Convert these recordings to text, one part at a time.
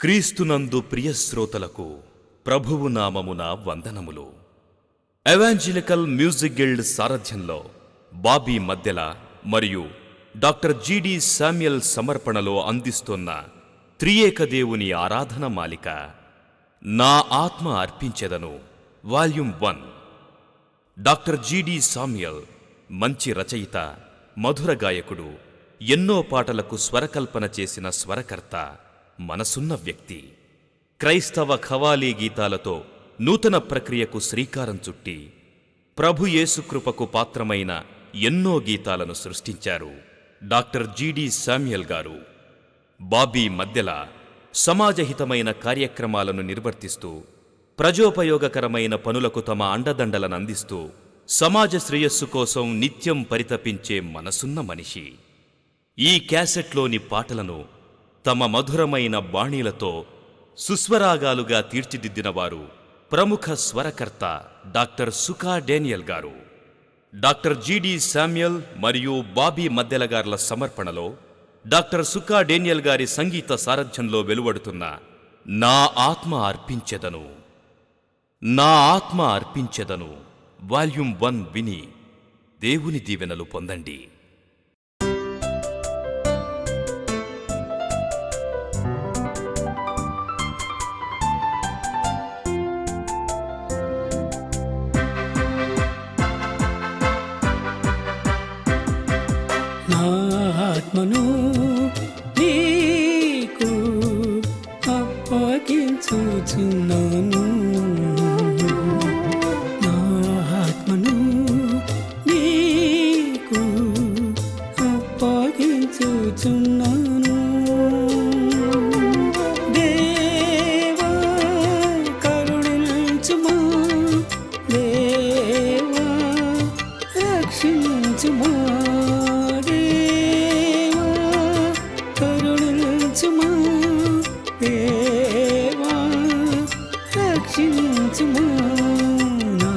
క్రీస్తునందు ప్రియశ్రోతలకు ప్రభువు నామమున వందనములు. ఎవాంజిలికల్ మ్యూజిక్ గిల్డ్ సారథ్యంలో బాబీ మద్దెల మరియు డాక్టర్ జిడి శామ్యల్ సమర్పణలో అందిస్తున్న త్రియేక దేవుని ఆరాధన మాలిక నా ఆత్మ అర్పించెదను volume one. Doctor GD Samuel మంచి రచయిత మధుర గాయకుడు ఎన్నో పాటలకు స్వరకల్పన చేసిన స్వరకర్త మనసున్న వ్యక్తి. క్రైస్తవ ఖవాలీ గీతాలతో నూతన ప్రక్రియకు శ్రీకారం చుట్టి ప్రభు యేసుకృపకు పాత్రమైన ఎన్నో గీతాలను సృష్టించారు. డాక్టర్ జిడి శామ్యుయల్ గారు. బాబీ మధ్యల సమాజహితమైన కార్యక్రమాలను నిర్వర్తిస్తూ ప్రజోపయోగకరమైన పనులకు తమ అండదండలను అందిస్తూ సమాజ శ్రేయస్సు కోసం నిత్యం పరితపించే మనసున్న మనిషి. ఈ క్యాసెట్లోని పాటలను తమ మధురమైన బాణీలతో సుస్వరాగాలుగా తీర్చిదిద్దిన వారు ప్రముఖ స్వరకర్త doctor Suka Daniel garu. Doctor GD Samuel మరియు బాబీ మద్దెలగార్ల సమర్పణలో డాక్టర్ సుకా డేనియల్ గారి సంగీత సారథ్యంలో వెలువడుతున్న నా ఆత్మ అర్పించెదను. నా ఆత్మ అర్పించెదను. వాల్యూమ్ వన్ విని దేవుని దీవెనలు పొందండి. ఆత్మను నీకు అప్పగించుచున్నాను రక్షించుమా నా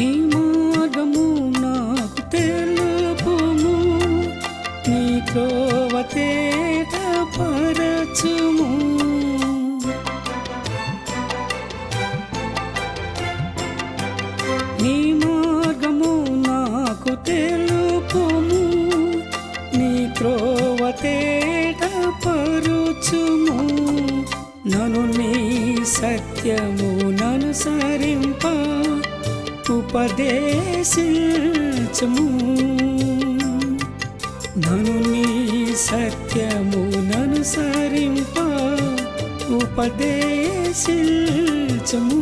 నీ మార్గము నాకు తెలుపుము నీ త్రోవ తేట నీ మార్గము నాకు తెలుపుము నీ త్రోవ తేట నను నీ సత్యము నను ఉపదేశించము. నను నీ సత్యము నను సరింప ఉపదేశించము.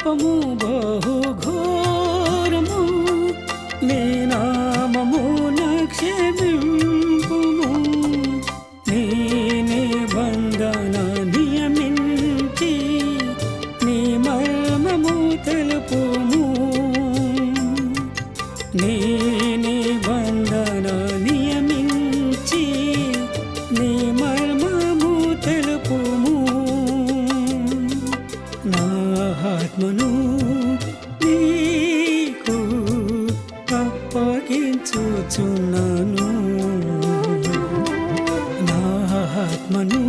పాపము బహు ఆత్మను నీకు అప్పగించుచున్నాను. నా ఆత్మను